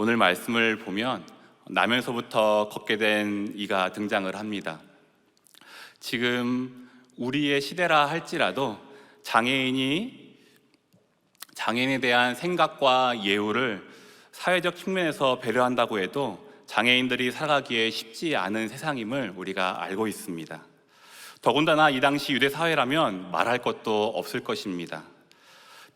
오늘 말씀을 보면 나면서부터 걷게 된 이가 등장을 합니다. 지금 우리의 시대라 할지라도 장애인이 장애인에 대한 생각과 예우를 사회적 측면에서 배려한다고 해도 장애인들이 살아가기에 쉽지 않은 세상임을 우리가 알고 있습니다. 더군다나 이 당시 유대 사회라면 말할 것도 없을 것입니다.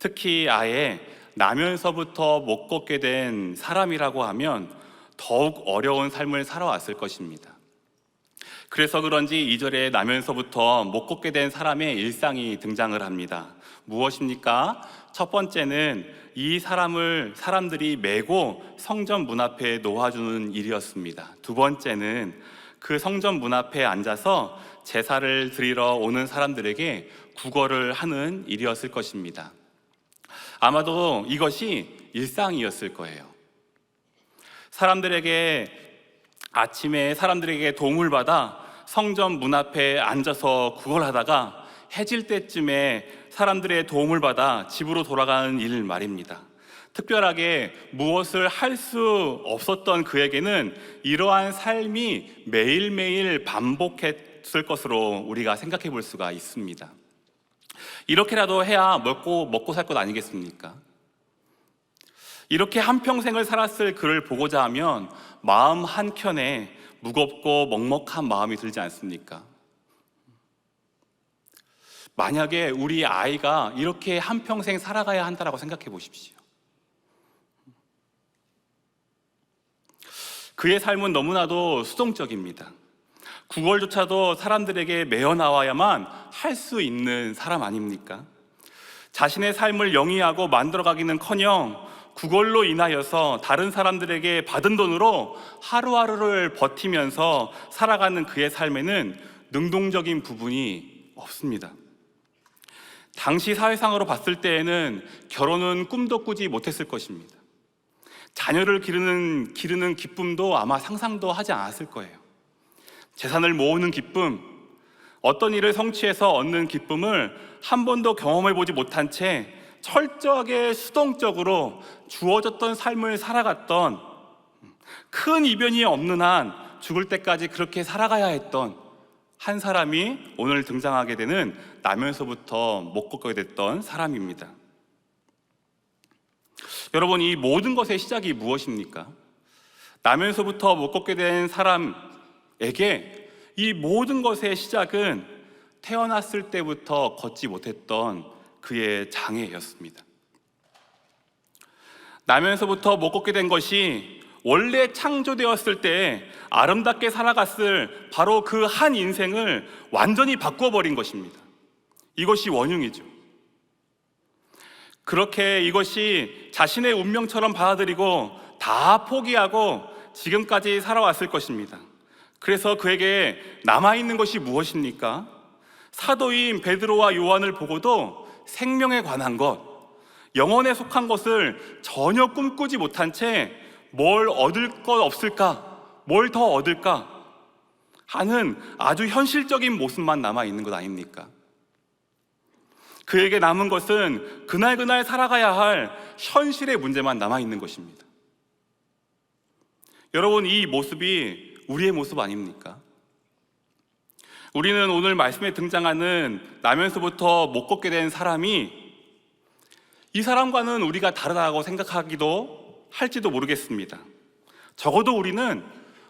특히 아예 나면서부터 못 걷게 된 사람이라고 하면 더욱 어려운 삶을 살아왔을 것입니다. 그래서 그런지 이절에 나면서부터 못 걷게 된 사람의 일상이 등장을 합니다. 무엇입니까? 첫 번째는 이 사람을 사람들이 메고 성전 문 앞에 놓아주는 일이었습니다. 두 번째는 그 성전 문 앞에 앉아서 제사를 드리러 오는 사람들에게 구걸을 하는 일이었을 것입니다. 아마도 이것이 일상이었을 거예요. 사람들에게 아침에 사람들에게 도움을 받아 성전 문 앞에 앉아서 구걸 하다가 해질 때쯤에 사람들의 도움을 받아 집으로 돌아가는 일 말입니다. 특별하게 무엇을 할 수 없었던 그에게는 이러한 삶이 매일매일 반복했을 것으로 우리가 생각해 볼 수가 있습니다. 이렇게라도 해야 먹고, 먹고 살 것 아니겠습니까? 이렇게 한평생을 살았을 그를 보고자 하면 마음 한켠에 무겁고 먹먹한 마음이 들지 않습니까? 만약에 우리 아이가 이렇게 한평생 살아가야 한다라고 생각해 보십시오. 그의 삶은 너무나도 수동적입니다. 구걸조차도 사람들에게 매어 나와야만 할 수 있는 사람 아닙니까? 자신의 삶을 영위하고 만들어가기는 커녕 구걸로 인하여서 다른 사람들에게 받은 돈으로 하루하루를 버티면서 살아가는 그의 삶에는 능동적인 부분이 없습니다. 당시 사회상으로 봤을 때에는 결혼은 꿈도 꾸지 못했을 것입니다. 자녀를 기르는, 기르는 기쁨도 아마 상상도 하지 않았을 거예요. 재산을 모으는 기쁨, 어떤 일을 성취해서 얻는 기쁨을 한 번도 경험해 보지 못한 채 철저하게 수동적으로 주어졌던 삶을 살아갔던 큰 이변이 없는 한 죽을 때까지 그렇게 살아가야 했던 한 사람이 오늘 등장하게 되는 나면서부터 못 걷게 됐던 사람입니다. 여러분, 이 모든 것의 시작이 무엇입니까? 나면서부터 못 걷게 된 사람 에게 이 모든 것의 시작은 태어났을 때부터 걷지 못했던 그의 장애였습니다. 나면서부터 못 걷게 된 것이 원래 창조되었을 때 아름답게 살아갔을 바로 그 한 인생을 완전히 바꿔버린 것입니다. 이것이 원흉이죠. 그렇게 이것이 자신의 운명처럼 받아들이고 다 포기하고 지금까지 살아왔을 것입니다. 그래서 그에게 남아있는 것이 무엇입니까? 사도인 베드로와 요한을 보고도 생명에 관한 것, 영혼에 속한 것을 전혀 꿈꾸지 못한 채 뭘 얻을 것 없을까? 뭘 더 얻을까? 하는 아주 현실적인 모습만 남아 있는 것 아닙니까? 그에게 남은 것은 그날그날 살아가야 할 현실의 문제만 남아 있는 것입니다. 여러분, 이 모습이 우리의 모습 아닙니까? 우리는 오늘 말씀에 등장하는 나면서부터 못 걷게 된 사람이 이 사람과는 우리가 다르다고 생각하기도 할지도 모르겠습니다. 적어도 우리는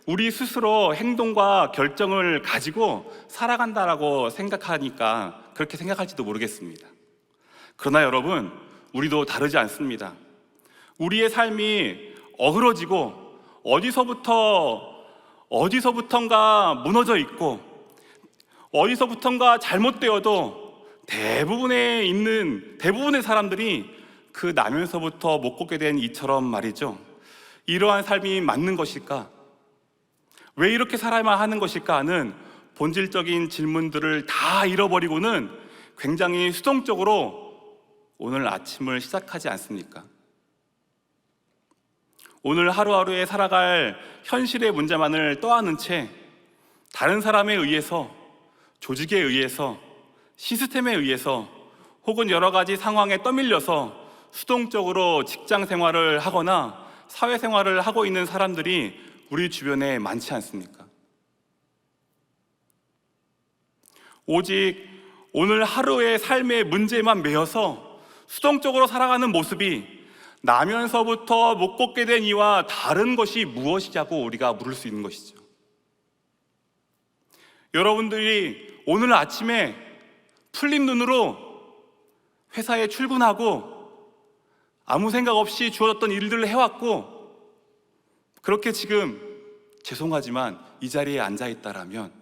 우리 스스로 행동과 결정을 가지고 살아간다라고 생각하니까 그렇게 생각할지도 모르겠습니다. 그러나 여러분, 우리도 다르지 않습니다. 우리의 삶이 어그러지고 어디서부터 어디서부턴가 무너져 있고 어디서부턴가 잘못되어도 대부분에 있는 대부분의 사람들이 그 나면서부터 못 걷게 된 이처럼 말이죠. 이러한 삶이 맞는 것일까? 왜 이렇게 살아야만 하는 것일까 하는 본질적인 질문들을 다 잃어버리고는 굉장히 수동적으로 오늘 아침을 시작하지 않습니까? 오늘 하루하루에 살아갈 현실의 문제만을 떠안은 채 다른 사람에 의해서 조직에 의해서 시스템에 의해서 혹은 여러 가지 상황에 떠밀려서 수동적으로 직장 생활을 하거나 사회 생활을 하고 있는 사람들이 우리 주변에 많지 않습니까? 오직 오늘 하루의 삶의 문제만 메어서 수동적으로 살아가는 모습이 나면서부터 못 걷게 된 이와 다른 것이 무엇이냐고 우리가 물을 수 있는 것이죠. 여러분들이 오늘 아침에 풀린 눈으로 회사에 출근하고 아무 생각 없이 주어졌던 일들을 해왔고 그렇게 지금 죄송하지만 이 자리에 앉아 있다라면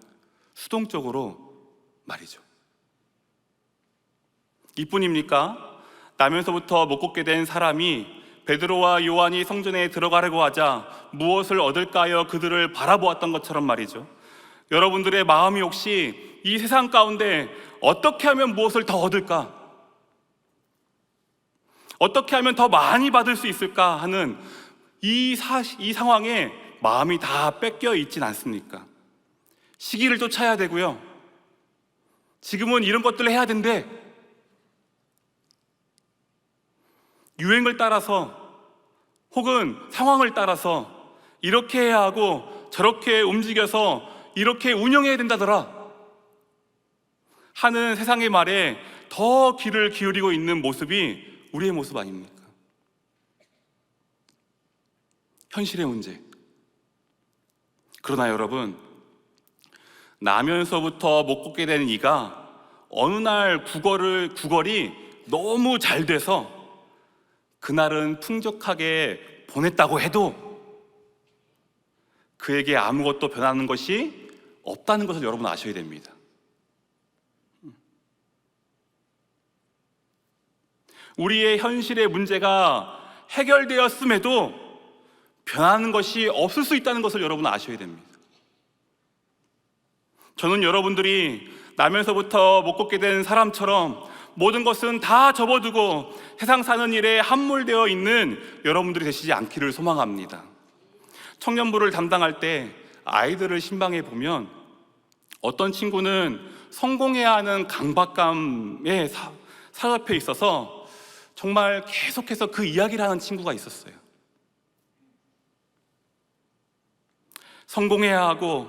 수동적으로 말이죠. 이뿐입니까? 나면서부터 못 걷게 된 사람이 베드로와 요한이 성전에 들어가려고 하자 무엇을 얻을까요? 그들을 바라보았던 것처럼 말이죠. 여러분들의 마음이 혹시 이 세상 가운데 어떻게 하면 무엇을 더 얻을까? 어떻게 하면 더 많이 받을 수 있을까 하는 이, 사, 이 상황에 마음이 다 뺏겨 있진 않습니까? 시기를 쫓아야 되고요. 지금은 이런 것들을 해야 된대. 유행을 따라서 혹은 상황을 따라서 이렇게 해야 하고 저렇게 움직여서 이렇게 운영해야 된다더라. 하는 세상의 말에 더 귀를 기울이고 있는 모습이 우리의 모습 아닙니까? 현실의 문제. 그러나 여러분, 나면서부터 못 걷게 되는 이가 어느 날 구걸을, 구걸이 너무 잘 돼서 그날은 풍족하게 보냈다고 해도 그에게 아무것도 변하는 것이 없다는 것을 여러분 아셔야 됩니다. 우리의 현실의 문제가 해결되었음에도 변하는 것이 없을 수 있다는 것을 여러분 아셔야 됩니다. 저는 여러분들이 나면서부터 못 걷게 된 사람처럼 모든 것은 다 접어두고 세상 사는 일에 함몰되어 있는 여러분들이 되시지 않기를 소망합니다. 청년부를 담당할 때 아이들을 신방해 보면 어떤 친구는 성공해야 하는 강박감에 사, 사로잡혀 있어서 정말 계속해서 그 이야기를 하는 친구가 있었어요. 성공해야 하고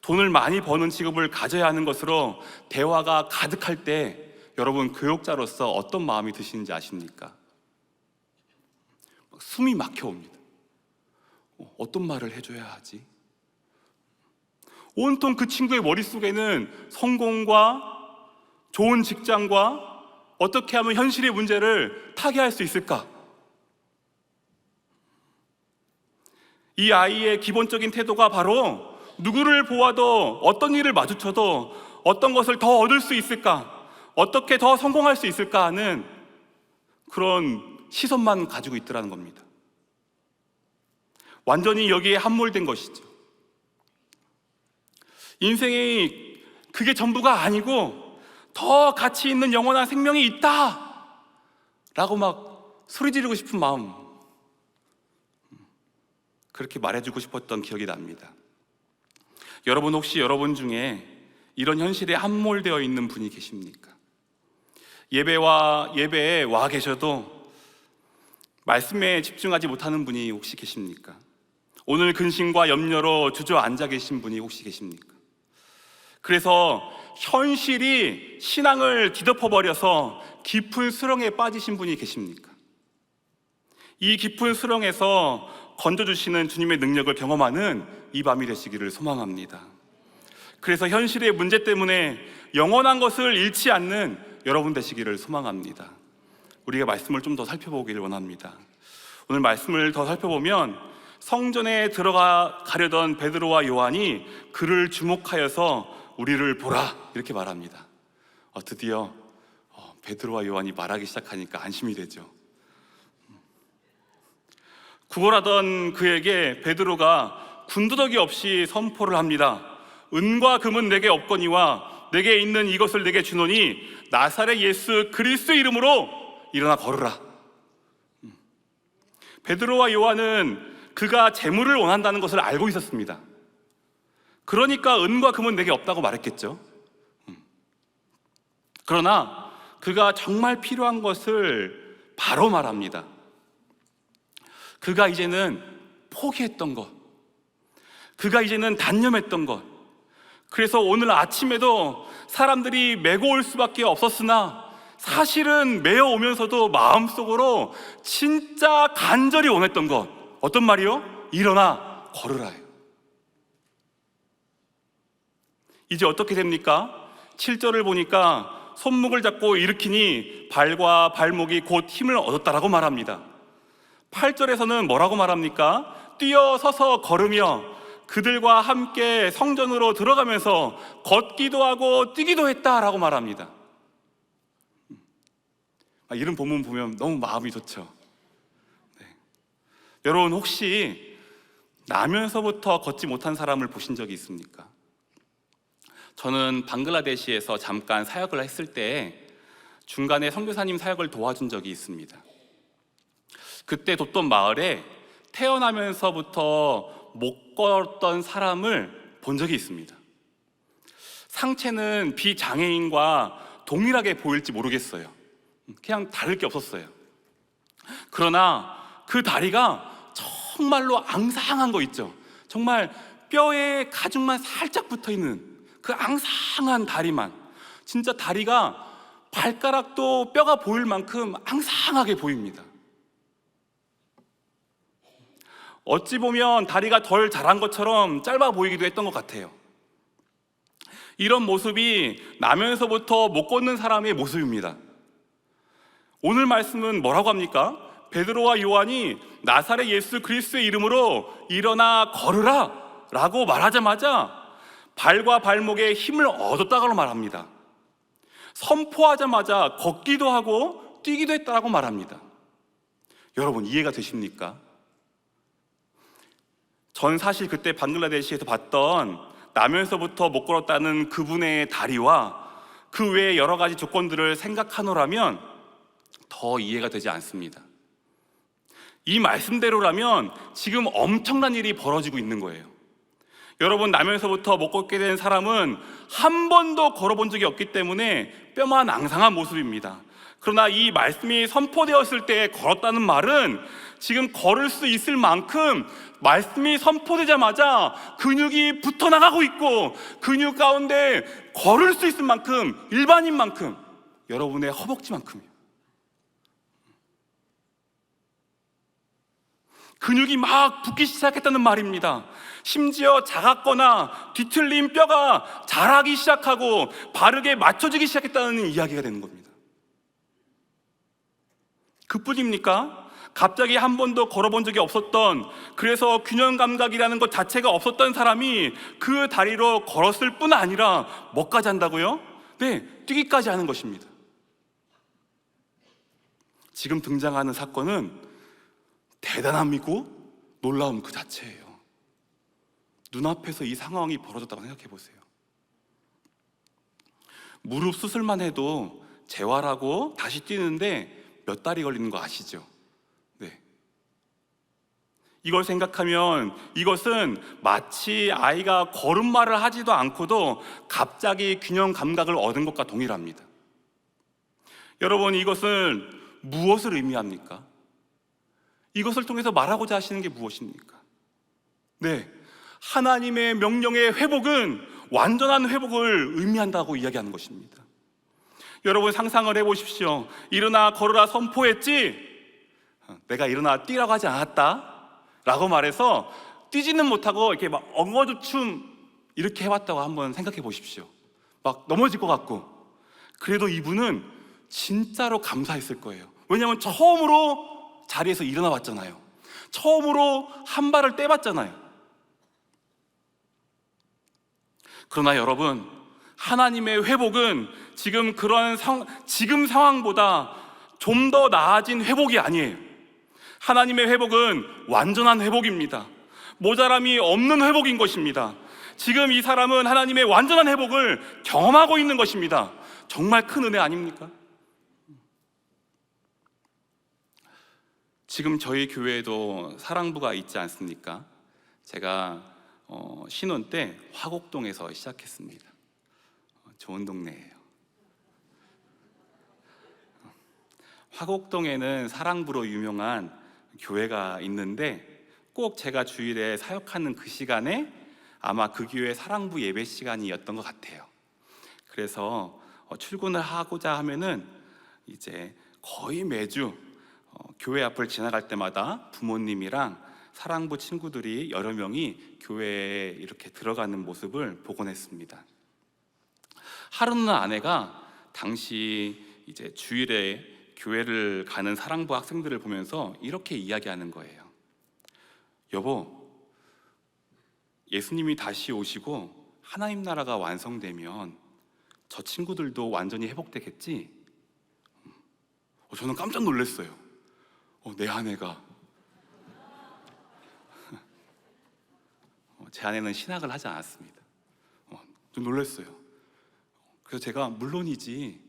돈을 많이 버는 직업을 가져야 하는 것으로 대화가 가득할 때 여러분 교육자로서 어떤 마음이 드시는지 아십니까? 숨이 막혀옵니다. 어, 어떤 말을 해줘야 하지? 온통 그 친구의 머릿속에는 성공과 좋은 직장과 어떻게 하면 현실의 문제를 타개할 수 있을까? 이 아이의 기본적인 태도가 바로 누구를 보아도 어떤 일을 마주쳐도 어떤 것을 더 얻을 수 있을까? 어떻게 더 성공할 수 있을까 하는 그런 시선만 가지고 있더라는 겁니다. 완전히 여기에 함몰된 것이죠. 인생이 그게 전부가 아니고 더 가치 있는 영원한 생명이 있다! 라고 막 소리 지르고 싶은 마음. 그렇게 말해주고 싶었던 기억이 납니다. 여러분 혹시 여러분 중에 이런 현실에 함몰되어 있는 분이 계십니까? 예배와 예배에 와 계셔도 말씀에 집중하지 못하는 분이 혹시 계십니까? 오늘 근심과 염려로 주저앉아 계신 분이 혹시 계십니까? 그래서 현실이 신앙을 뒤덮어 버려서 깊은 수렁에 빠지신 분이 계십니까? 이 깊은 수렁에서 건져주시는 주님의 능력을 경험하는 이 밤이 되시기를 소망합니다. 그래서 현실의 문제 때문에 영원한 것을 잃지 않는 여러분 되시기를 소망합니다. 우리가 말씀을 좀 더 살펴보기를 원합니다. 오늘 말씀을 더 살펴보면 성전에 들어가 가려던 베드로와 요한이 그를 주목하여서 우리를 보라 이렇게 말합니다. 어, 드디어 어, 베드로와 요한이 말하기 시작하니까 안심이 되죠. 구걸하던 그에게 베드로가 군더더기 없이 선포를 합니다. 은과 금은 내게 없거니와 내게 있는 이것을 내게 주노니 나사렛 예수 그리스도 이름으로 일어나 걸으라. 음. 베드로와 요한은 그가 재물을 원한다는 것을 알고 있었습니다. 그러니까 은과 금은 내게 없다고 말했겠죠. 음. 그러나 그가 정말 필요한 것을 바로 말합니다. 그가 이제는 포기했던 것. 그가 이제는 단념했던 것. 그래서 오늘 아침에도 사람들이 메고 올 수밖에 없었으나 사실은 메어 오면서도 마음속으로 진짜 간절히 원했던 것. 어떤 말이요? 일어나 걸으라요. 이제 어떻게 됩니까? 7절을 보니까 손목을 잡고 일으키니 발과 발목이 곧 힘을 얻었다라고 말합니다. 8절에서는 뭐라고 말합니까? 뛰어 서서 걸으며 그들과 함께 성전으로 들어가면서 걷기도 하고 뛰기도 했다라고 말합니다. 아, 이런 본문 보면 너무 마음이 좋죠. 네. 여러분 혹시 나면서부터 걷지 못한 사람을 보신 적이 있습니까? 저는 방글라데시에서 잠깐 사역을 했을 때 중간에 선교사님 사역을 도와준 적이 있습니다. 그때 돕던 마을에 태어나면서부터 못 걸었던 사람을 본 적이 있습니다. 상체는 비장애인과 동일하게 보일지 모르겠어요. 그냥 다를 게 없었어요. 그러나 그 다리가 정말로 앙상한 거 있죠. 정말 뼈에 가죽만 살짝 붙어 있는 그 앙상한 다리만. 진짜 다리가 발가락도 뼈가 보일 만큼 앙상하게 보입니다. 어찌 보면 다리가 덜 자란 것처럼 짧아 보이기도 했던 것 같아요. 이런 모습이 나면서부터 못 걷는 사람의 모습입니다. 오늘 말씀은 뭐라고 합니까? 베드로와 요한이 나사렛 예수 그리스도의 이름으로 일어나 걸으라 라고 말하자마자 발과 발목에 힘을 얻었다고 말합니다. 선포하자마자 걷기도 하고 뛰기도 했다고 말합니다. 여러분 이해가 되십니까? 전 사실 그때 방글라데시에서 봤던 나면서부터 못 걸었다는 그분의 다리와 그 외의 여러 가지 조건들을 생각하노라면 더 이해가 되지 않습니다. 이 말씀대로라면 지금 엄청난 일이 벌어지고 있는 거예요. 여러분, 나면서부터 못 걷게 된 사람은 한 번도 걸어본 적이 없기 때문에 뼈만 앙상한 모습입니다. 그러나 이 말씀이 선포되었을 때 걸었다는 말은 지금 걸을 수 있을 만큼 말씀이 선포되자마자 근육이 붙어 나가고 있고 근육 가운데 걸을 수 있을 만큼 일반인만큼 여러분의 허벅지만큼이요. 근육이 막 붙기 시작했다는 말입니다. 심지어 작았거나 뒤틀린 뼈가 자라기 시작하고 바르게 맞춰지기 시작했다는 이야기가 되는 겁니다. 그뿐입니까? 갑자기 한 번도 걸어본 적이 없었던 그래서 균형 감각이라는 것 자체가 없었던 사람이 그 다리로 걸었을 뿐 아니라 뭐까지 한다고요? 네, 뛰기까지 하는 것입니다. 지금 등장하는 사건은 대단함이고 놀라움 그 자체예요. 눈앞에서 이 상황이 벌어졌다고 생각해 보세요. 무릎 수술만 해도 재활하고 다시 뛰는데 몇 달이 걸리는 거 아시죠? 네. 이걸 생각하면 이것은 마치 아이가 걸음마를 하지도 않고도 갑자기 균형 감각을 얻은 것과 동일합니다. 여러분, 이것은 무엇을 의미합니까? 이것을 통해서 말하고자 하시는 게 무엇입니까? 네. 하나님의 명령의 회복은 완전한 회복을 의미한다고 이야기하는 것입니다. 여러분 상상을 해 보십시오. 일어나 걸어라 선포했지? 내가 일어나 뛰라고 하지 않았다? 라고 말해서 뛰지는 못하고 이렇게 막 엉어주춤 이렇게 해왔다고 한번 생각해 보십시오. 막 넘어질 것 같고. 그래도 이분은 진짜로 감사했을 거예요. 왜냐하면 처음으로 자리에서 일어나 봤잖아요. 처음으로 한 발을 떼봤잖아요. 그러나 여러분, 하나님의 회복은 지금 그런 상, 지금 상황보다 좀 더 나아진 회복이 아니에요. 하나님의 회복은 완전한 회복입니다. 모자람이 없는 회복인 것입니다. 지금 이 사람은 하나님의 완전한 회복을 경험하고 있는 것입니다. 정말 큰 은혜 아닙니까? 지금 저희 교회에도 사랑부가 있지 않습니까? 제가 어, 신혼 때 화곡동에서 시작했습니다. 어, 좋은 동네예요. 화곡동에는 사랑부로 유명한 교회가 있는데 꼭 제가 주일에 사역하는 그 시간에 아마 그 교회 사랑부 예배 시간이었던 것 같아요. 그래서 어, 출근을 하고자 하면은 이제 거의 매주 어, 교회 앞을 지나갈 때마다 부모님이랑 사랑부 친구들이 여러 명이 교회에 이렇게 들어가는 모습을 보곤 했습니다. 하루는 아내가 당시 이제 주일에 교회를 가는 사랑부 학생들을 보면서 이렇게 이야기하는 거예요. 여보, 예수님이 다시 오시고 하나님 나라가 완성되면 저 친구들도 완전히 회복되겠지? 어, 저는 깜짝 놀랐어요. 어, 내 아내가 어, 제 아내는 신학을 하지 않았습니다. 어, 좀 놀랐어요. 그래서 제가 물론이지.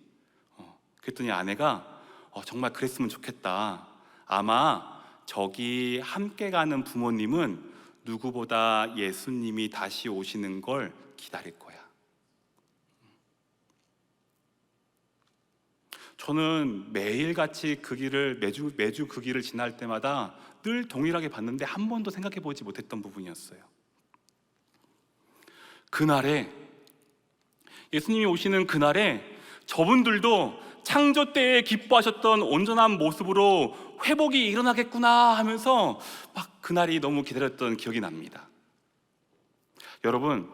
어, 그랬더니 아내가 어, 정말 그랬으면 좋겠다. 아마 저기 함께 가는 부모님은 누구보다 예수님이 다시 오시는 걸 기다릴 거야. 저는 매일같이 그 길을 매주 매주 그 길을 지날 때마다 늘 동일하게 봤는데 한 번도 생각해 보지 못했던 부분이었어요. 그날에 예수님이 오시는 그날에 저분들도 창조 때에 기뻐하셨던 온전한 모습으로 회복이 일어나겠구나 하면서 막 그날이 너무 기다렸던 기억이 납니다. 여러분,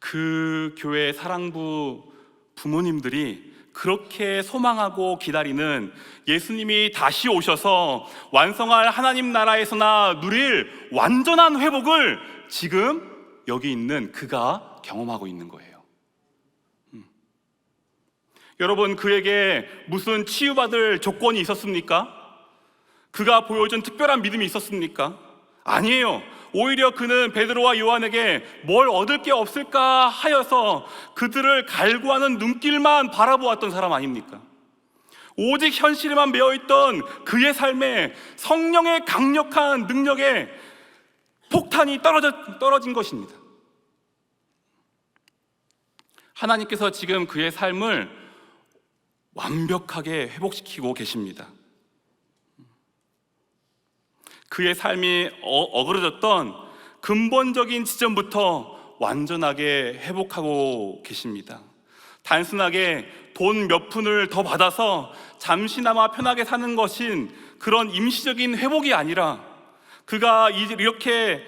그 교회 사랑부 부모님들이 그렇게 소망하고 기다리는 예수님이 다시 오셔서 완성할 하나님 나라에서나 누릴 완전한 회복을 지금 여기 있는 그가 경험하고 있는 거예요. 음. 여러분, 그에게 무슨 치유받을 조건이 있었습니까? 그가 보여준 특별한 믿음이 있었습니까? 아니에요. 오히려 그는 베드로와 요한에게 뭘 얻을 게 없을까 하여서 그들을 갈구하는 눈길만 바라보았던 사람 아닙니까? 오직 현실에만 매여 있던 그의 삶에 성령의 강력한 능력에 폭탄이 떨어져, 떨어진 것입니다. 하나님께서 지금 그의 삶을 완벽하게 회복시키고 계십니다. 그의 삶이 어, 어그러졌던 근본적인 지점부터 완전하게 회복하고 계십니다. 단순하게 돈 몇 푼을 더 받아서 잠시나마 편하게 사는 것인 그런 임시적인 회복이 아니라 그가 이렇게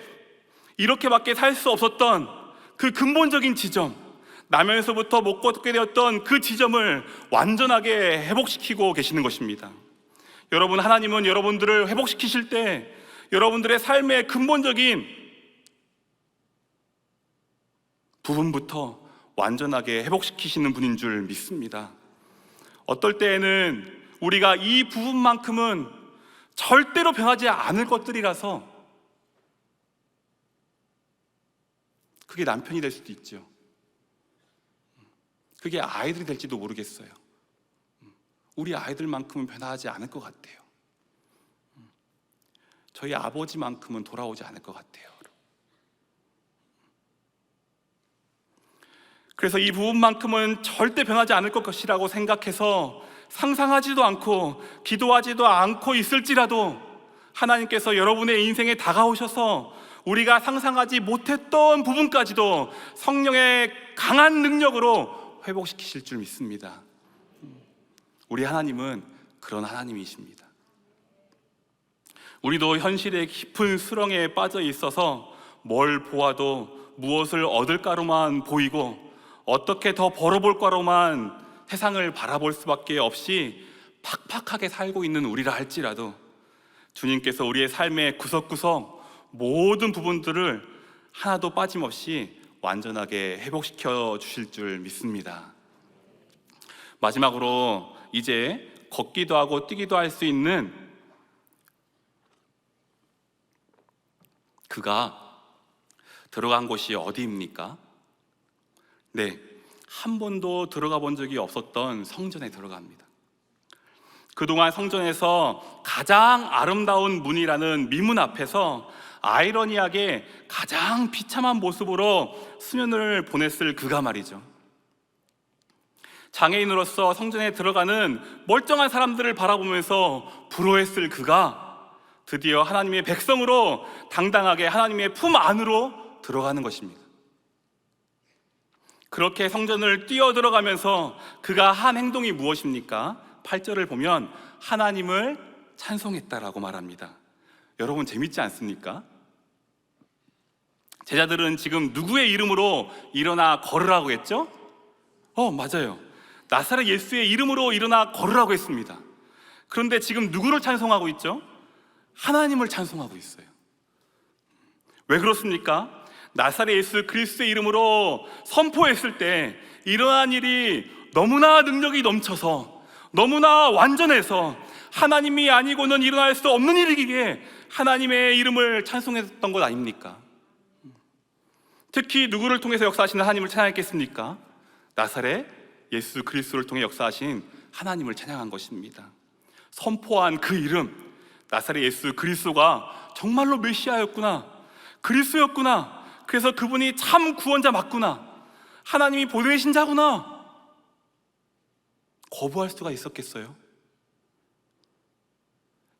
이렇게밖에 살 수 없었던 그 근본적인 지점, 나면서부터 먹고 듣게 되었던 그 지점을 완전하게 회복시키고 계시는 것입니다. 여러분, 하나님은 여러분들을 회복시키실 때 여러분들의 삶의 근본적인 부분부터 완전하게 회복시키시는 분인 줄 믿습니다. 어떨 때에는 우리가 이 부분만큼은 절대로 변하지 않을 것들이라서 그게 남편이 될 수도 있죠. 그게 아이들이 될지도 모르겠어요. 우리 아이들만큼은 변하지 않을 것 같아요. 저희 아버지만큼은 돌아오지 않을 것 같아요. 그래서 이 부분만큼은 절대 변하지 않을 것이라고 생각해서 상상하지도 않고 기도하지도 않고 있을지라도 하나님께서 여러분의 인생에 다가오셔서 우리가 상상하지 못했던 부분까지도 성령의 강한 능력으로 회복시키실 줄 믿습니다. 우리 하나님은 그런 하나님이십니다. 우리도 현실의 깊은 수렁에 빠져 있어서 뭘 보아도 무엇을 얻을까로만 보이고 어떻게 더 벌어볼까로만 세상을 바라볼 수밖에 없이 팍팍하게 살고 있는 우리라 할지라도 주님께서 우리의 삶의 구석구석 모든 부분들을 하나도 빠짐없이 완전하게 회복시켜 주실 줄 믿습니다. 마지막으로 이제 걷기도 하고 뛰기도 할 수 있는 그가 들어간 곳이 어디입니까? 네, 한 번도 들어가 본 적이 없었던 성전에 들어갑니다. 그동안 성전에서 가장 아름다운 문이라는 미문 앞에서 아이러니하게 가장 비참한 모습으로 수년을 보냈을 그가 말이죠. 장애인으로서 성전에 들어가는 멀쩡한 사람들을 바라보면서 부러워했을 그가 드디어 하나님의 백성으로 당당하게 하나님의 품 안으로 들어가는 것입니다. 그렇게 성전을 뛰어 들어가면서 그가 한 행동이 무엇입니까? 8절을 보면 하나님을 찬송했다라고 말합니다. 여러분 재밌지 않습니까? 제자들은 지금 누구의 이름으로 일어나 걸으라고 했죠? 어, 맞아요. 나사렛 예수의 이름으로 일어나 걸으라고 했습니다. 그런데 지금 누구를 찬송하고 있죠? 하나님을 찬송하고 있어요. 왜 그렇습니까? 나사렛 예수 그리스도의 이름으로 선포했을 때 일어난 일이 너무나 능력이 넘쳐서 너무나 완전해서 하나님이 아니고는 일어날 수 없는 일이기에 하나님의 이름을 찬송했던 것 아닙니까? 특히 누구를 통해서 역사하시는 하나님을 찬양했겠습니까? 나사렛 예수 그리스도를 통해 역사하신 하나님을 찬양한 것입니다. 선포한 그 이름 나사렛 예수 그리스도가 정말로 메시아였구나. 그리스도였구나. 그래서 그분이 참 구원자 맞구나. 하나님이 보내신 자구나. 거부할 수가 있었겠어요?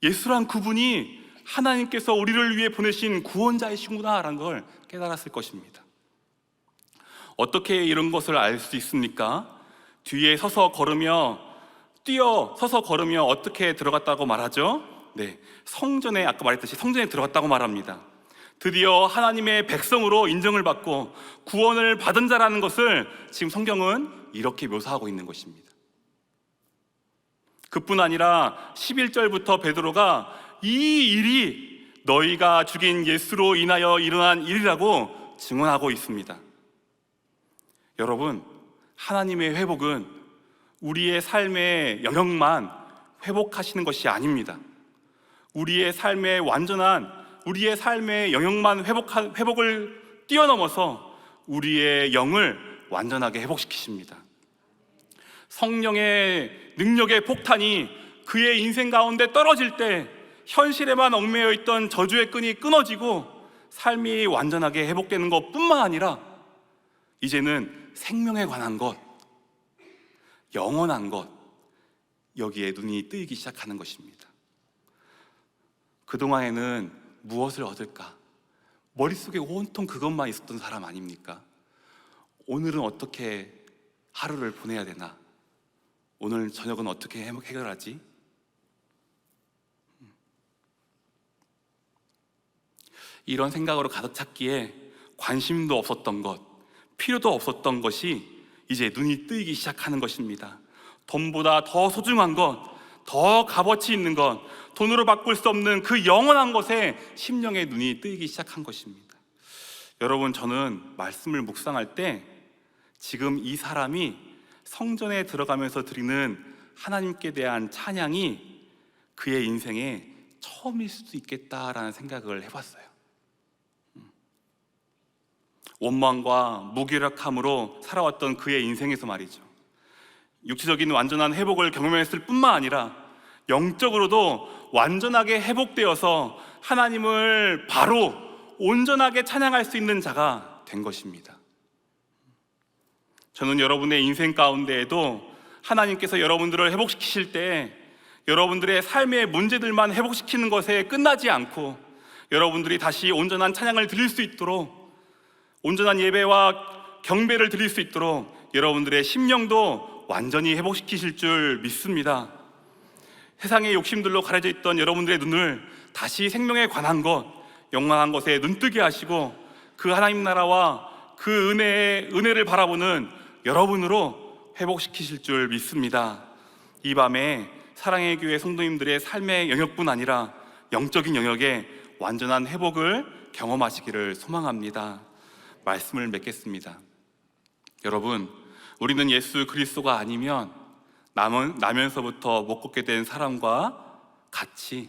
예수란 그분이 하나님께서 우리를 위해 보내신 구원자이시구나라는 걸 깨달았을 것입니다. 어떻게 이런 것을 알 수 있습니까? 뒤에 서서 걸으며 뛰어 서서 걸으며 어떻게 들어갔다고 말하죠? 네, 성전에 아까 말했듯이 성전에 들어갔다고 말합니다. 드디어 하나님의 백성으로 인정을 받고 구원을 받은 자라는 것을 지금 성경은 이렇게 묘사하고 있는 것입니다. 그뿐 아니라 11절부터 베드로가 이 일이 너희가 죽인 예수로 인하여 일어난 일이라고 증언하고 있습니다. 여러분, 하나님의 회복은 우리의 삶의 영역만 회복하시는 것이 아닙니다. 우리의 삶의 완전한 우리의 삶의 영역만 회복하, 회복을 뛰어넘어서 우리의 영을 완전하게 회복시키십니다. 성령의 능력의 폭탄이 그의 인생 가운데 떨어질 때 현실에만 얽매여 있던 저주의 끈이 끊어지고 삶이 완전하게 회복되는 것 뿐만 아니라 이제는 생명에 관한 것, 영원한 것, 여기에 눈이 뜨이기 시작하는 것입니다. 그동안에는 무엇을 얻을까? 머릿속에 온통 그것만 있었던 사람 아닙니까? 오늘은 어떻게 하루를 보내야 되나? 오늘 저녁은 어떻게 해결하지? 이런 생각으로 가득 찼기에 관심도 없었던 것, 필요도 없었던 것이 이제 눈이 뜨이기 시작하는 것입니다. 돈보다 더 소중한 것, 더 값어치 있는 것, 돈으로 바꿀 수 없는 그 영원한 것에 심령의 눈이 뜨이기 시작한 것입니다. 여러분, 저는 말씀을 묵상할 때 지금 이 사람이 성전에 들어가면서 드리는 하나님께 대한 찬양이 그의 인생에 처음일 수도 있겠다라는 생각을 해봤어요. 원망과 무기력함으로 살아왔던 그의 인생에서 말이죠. 육체적인 완전한 회복을 경험했을 뿐만 아니라 영적으로도 완전하게 회복되어서 하나님을 바로 온전하게 찬양할 수 있는 자가 된 것입니다. 저는 여러분의 인생 가운데에도 하나님께서 여러분들을 회복시키실 때 여러분들의 삶의 문제들만 회복시키는 것에 끝나지 않고 여러분들이 다시 온전한 찬양을 드릴 수 있도록 온전한 예배와 경배를 드릴 수 있도록 여러분들의 심령도 완전히 회복시키실 줄 믿습니다. 세상의 욕심들로 가려져 있던 여러분들의 눈을 다시 생명에 관한 것, 영원한 것에 눈뜨게 하시고 그 하나님 나라와 그 은혜의 은혜를 바라보는 여러분으로 회복시키실 줄 믿습니다. 이 밤에 사랑의 교회 성도님들의 삶의 영역뿐 아니라 영적인 영역에 완전한 회복을 경험하시기를 소망합니다. 말씀을 맺겠습니다. 여러분, 우리는 예수 그리스도가 아니면 남은, 나면서부터 못 걷게 된 사람과 같이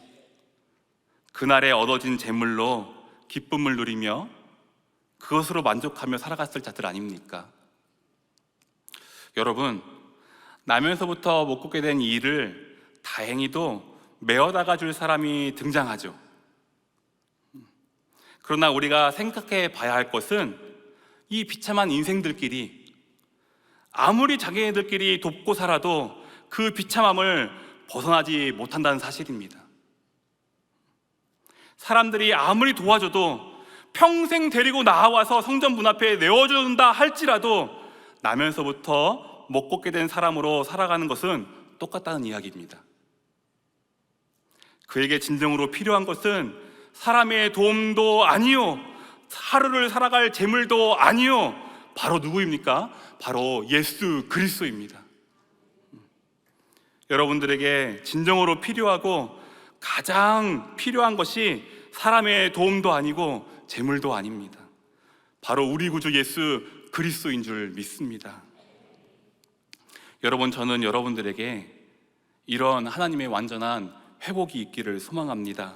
그날에 얻어진 재물로 기쁨을 누리며 그것으로 만족하며 살아갔을 자들 아닙니까? 여러분, 나면서부터 못 걷게 된 일을 다행히도 메어다가 줄 사람이 등장하죠. 그러나 우리가 생각해 봐야 할 것은 이 비참한 인생들끼리 아무리 자기네들끼리 돕고 살아도 그 비참함을 벗어나지 못한다는 사실입니다. 사람들이 아무리 도와줘도 평생 데리고 나와서 성전 문 앞에 내어준다 할지라도 나면서부터 못 걷게 된 사람으로 살아가는 것은 똑같다는 이야기입니다. 그에게 진정으로 필요한 것은 사람의 도움도 아니요, 하루를 살아갈 재물도 아니요, 바로 누구입니까? 바로 예수 그리스도입니다. 여러분들에게 진정으로 필요하고 가장 필요한 것이 사람의 도움도 아니고 재물도 아닙니다. 바로 우리 구주 예수 그리스도인 줄 믿습니다. 여러분 저는 여러분들에게 이런 하나님의 완전한 회복이 있기를 소망합니다.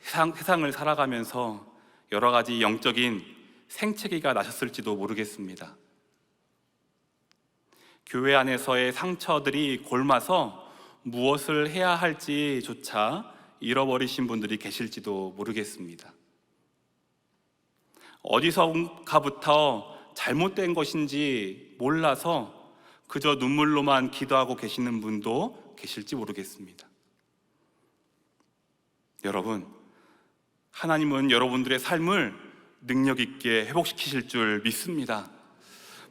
세상, 세상을 살아가면서 여러 가지 영적인 생채기가 나셨을지도 모르겠습니다. 교회 안에서의 상처들이 골마서 무엇을 해야 할지조차 잃어버리신 분들이 계실지도 모르겠습니다. 어디서가부터 잘못된 것인지 몰라서 그저 눈물로만 기도하고 계시는 분도 계실지 모르겠습니다. 여러분, 하나님은 여러분들의 삶을 능력 있게 회복시키실 줄 믿습니다.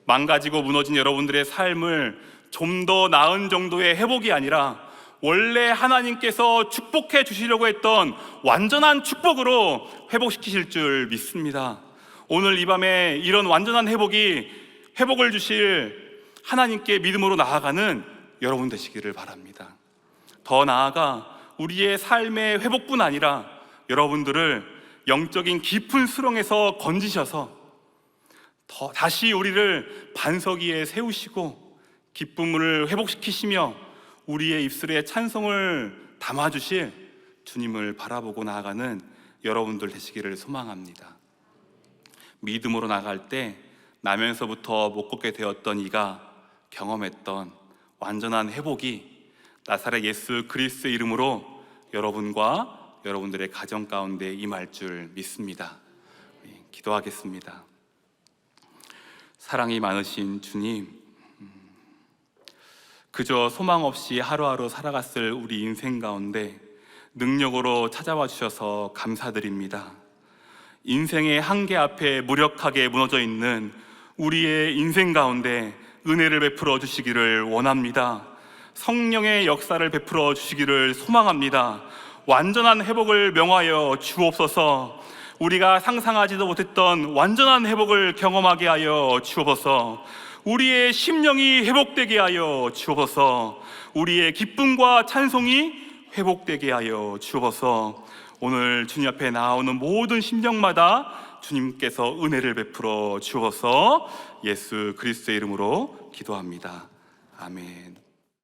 망가지고 무너진 여러분들의 삶을 좀 더 나은 정도의 회복이 아니라 원래 하나님께서 축복해 주시려고 했던 완전한 축복으로 회복시키실 줄 믿습니다. 오늘 이 밤에 이런 완전한 회복이 회복을 주실 하나님께 믿음으로 나아가는 여러분 되시기를 바랍니다. 더 나아가 우리의 삶의 회복뿐 아니라 여러분들을 영적인 깊은 수렁에서 건지셔서 더 다시 우리를 반석 위에 세우시고 기쁨을 회복시키시며 우리의 입술에 찬송을 담아주실 주님을 바라보고 나아가는 여러분들 되시기를 소망합니다. 믿음으로 나갈 때 나면서부터 못 걷게 되었던 이가 경험했던 완전한 회복이 나사렛 예수 그리스도의 이름으로 여러분과 여러분들의 가정 가운데 임할 줄 믿습니다. 예, 기도하겠습니다. 사랑이 많으신 주님, 음, 그저 소망 없이 하루하루 살아갔을 우리 인생 가운데 능력으로 찾아와 주셔서 감사드립니다. 인생의 한계 앞에 무력하게 무너져 있는 우리의 인생 가운데 은혜를 베풀어 주시기를 원합니다. 성령의 역사를 베풀어 주시기를 소망합니다. 완전한 회복을 명하여 주옵소서. 우리가 상상하지도 못했던 완전한 회복을 경험하게 하여 주옵소서. 우리의 심령이 회복되게 하여 주옵소서. 우리의 기쁨과 찬송이 회복되게 하여 주옵소서. 오늘 주님 앞에 나오는 모든 심령마다 주님께서 은혜를 베풀어 주옵소서. 예수 그리스도의 이름으로 기도합니다. 아멘.